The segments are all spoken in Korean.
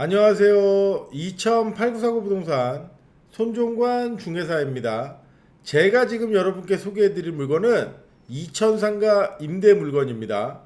안녕하세요. 208949 부동산 손종관 중개사입니다. 제가 지금 여러분께 소개해 드릴 물건은 이천상가 임대 물건입니다.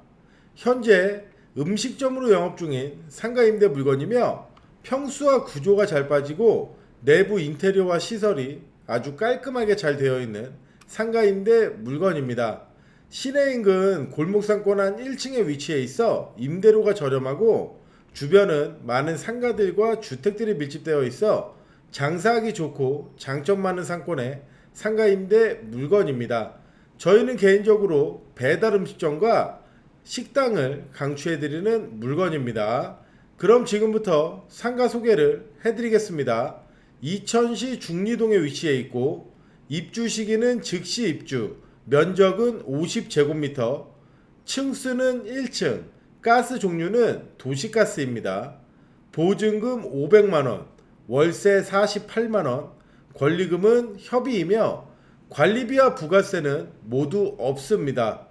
현재 음식점으로 영업 중인 상가 임대 물건이며 평수와 구조가 잘 빠지고 내부 인테리어와 시설이 아주 깔끔하게 잘 되어 있는 상가 임대 물건입니다. 시내 인근 골목상권 한 1층에 위치해 있어 임대료가 저렴하고 주변은 많은 상가들과 주택들이 밀집되어 있어 장사하기 좋고 장점 많은 상권의 상가 임대 물건입니다. 저희는 개인적으로 배달 음식점과 식당을 강추해드리는 물건입니다. 그럼 지금부터 상가 소개를 해드리겠습니다. 이천시 중리동에 위치해 있고 입주 시기는 즉시 입주, 면적은 50제곱미터, 층수는 1층, 가스 종류는 도시가스입니다. 보증금 500만원, 월세 48만원, 권리금은 협의이며 관리비와 부가세는 모두 없습니다.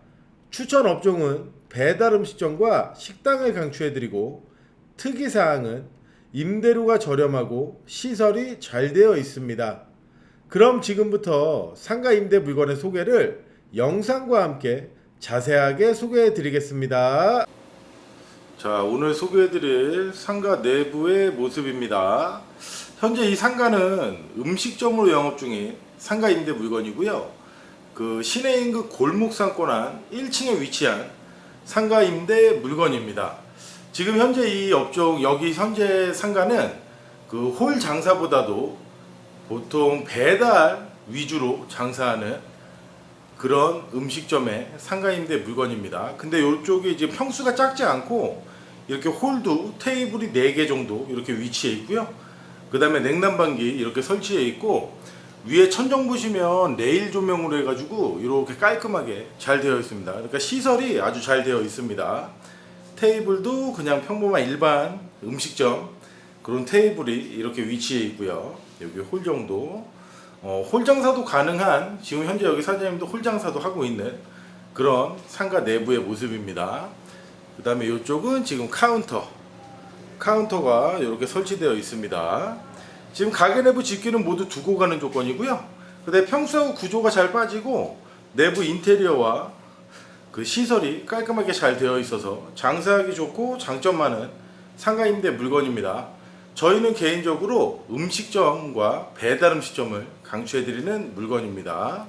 추천 업종은 배달 음식점과 식당을 강추해드리고 특이사항은 임대료가 저렴하고 시설이 잘 되어 있습니다. 그럼 지금부터 상가 임대 물건의 소개를 영상과 함께 자세하게 소개해 드리겠습니다. 자, 오늘 소개해 드릴 상가 내부의 모습입니다. 현재 이 상가는 음식점으로 영업 중인 상가 임대 물건이고요. 그 시내 인근 골목 상권 한 1층에 위치한 상가 임대 물건입니다. 지금 현재 이 업종 여기 현재 상가는 그 홀 장사보다도 보통 배달 위주로 장사하는 그런 음식점의 상가 임대 물건입니다. 근데 이쪽에 이제 평수가 작지 않고 이렇게 홀도 테이블이 4개 정도 이렇게 위치해 있고요. 그 다음에 냉난방기 이렇게 설치해 있고 위에 천정 보시면 레일 조명으로 해가지고 이렇게 깔끔하게 잘 되어 있습니다. 그러니까 시설이 아주 잘 되어 있습니다. 테이블도 그냥 평범한 일반 음식점 그런 테이블이 이렇게 위치해 있고요. 여기 홀 정도. 어, 홀 장사도 가능한 지금 현재 여기 사장님도 홀 장사도 하고 있는 그런 상가 내부의 모습입니다. 그 다음에 이쪽은 지금 카운터. 카운터가 이렇게 설치되어 있습니다. 지금 가게 내부 집기는 모두 두고 가는 조건이고요. 그다음에 평수하고 구조가 잘 빠지고 내부 인테리어와 그 시설이 깔끔하게 잘 되어 있어서 장사하기 좋고 장점 많은 상가 임대 물건입니다. 저희는 개인적으로 음식점과 배달 음식점을 강추해드리는 물건입니다.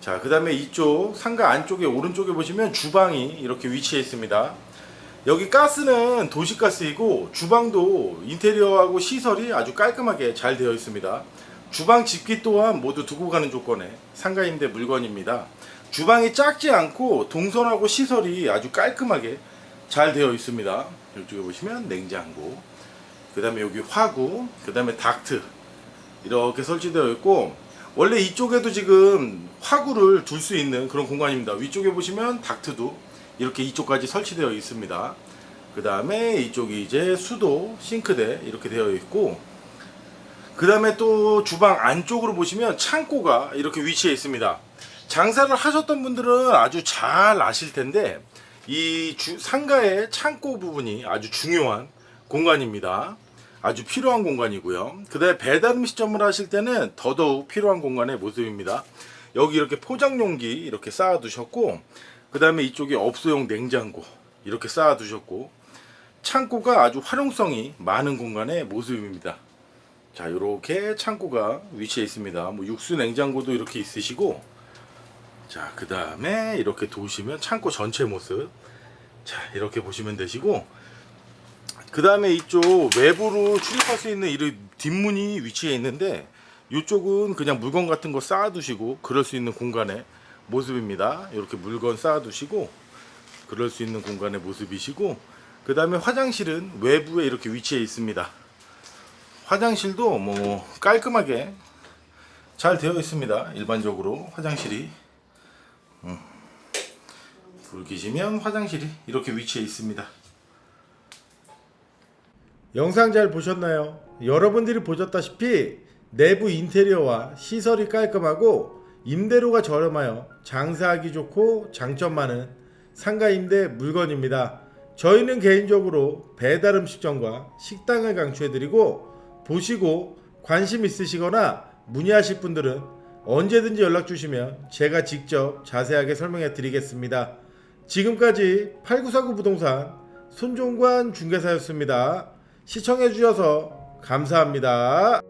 자, 그 다음에 이쪽 상가 안쪽에 오른쪽에 보시면 주방이 이렇게 위치해 있습니다. 여기 가스는 도시가스이고 주방도 인테리어하고 시설이 아주 깔끔하게 잘 되어 있습니다. 주방 집기 또한 모두 두고 가는 조건의 상가 임대 물건입니다. 주방이 작지 않고 동선하고 시설이 아주 깔끔하게 잘 되어 있습니다. 이쪽에 보시면 냉장고, 그 다음에 여기 화구, 그 다음에 닥트 이렇게 설치되어 있고 원래 이쪽에도 지금 화구를 둘 수 있는 그런 공간입니다. 위쪽에 보시면 닥트도 이렇게 이쪽까지 설치되어 있습니다. 그 다음에 이쪽이 이제 수도, 싱크대 이렇게 되어 있고 그 다음에 또 주방 안쪽으로 보시면 창고가 이렇게 위치해 있습니다. 장사를 하셨던 분들은 아주 잘 아실 텐데 이 주- 상가의 창고 부분이 아주 중요한 공간입니다. 아주 필요한 공간이고요. 그 다음에 배달 음식점을 하실 때는 더더욱 필요한 공간의 모습입니다. 여기 이렇게 포장 용기 이렇게 쌓아 두셨고 그 다음에 이쪽에 업소용 냉장고 이렇게 쌓아 두셨고 창고가 아주 활용성이 많은 공간의 모습입니다. 자, 이렇게 창고가 위치해 있습니다. 뭐 육수 냉장고도 이렇게 있으시고 자, 그 다음에 이렇게 도시면 창고 전체 모습 자, 이렇게 보시면 되시고 그 다음에 이쪽 외부로 출입할 수 있는 이 뒷문이 위치해 있는데 이쪽은 그냥 물건 같은 거 쌓아두시고 그럴 수 있는 공간의 모습입니다. 이렇게 물건 쌓아두시고 그럴 수 있는 공간의 모습이시고 그 다음에 화장실은 외부에 이렇게 위치해 있습니다. 화장실도 뭐 깔끔하게 잘 되어 있습니다. 일반적으로 화장실이 음. 불 켜시면 화장실이 이렇게 위치해 있습니다. 영상 잘 보셨나요? 여러분들이 보셨다시피 내부 인테리어와 시설이 깔끔하고 임대료가 저렴하여 장사하기 좋고 장점 많은 상가 임대 물건입니다. 저희는 개인적으로 배달 음식점과 식당을 강추해드리고 보시고 관심 있으시거나 문의하실 분들은 언제든지 연락 주시면 제가 직접 자세하게 설명해 드리겠습니다. 지금까지 8949 부동산 손종관 중개사였습니다. 시청해 주셔서 감사합니다.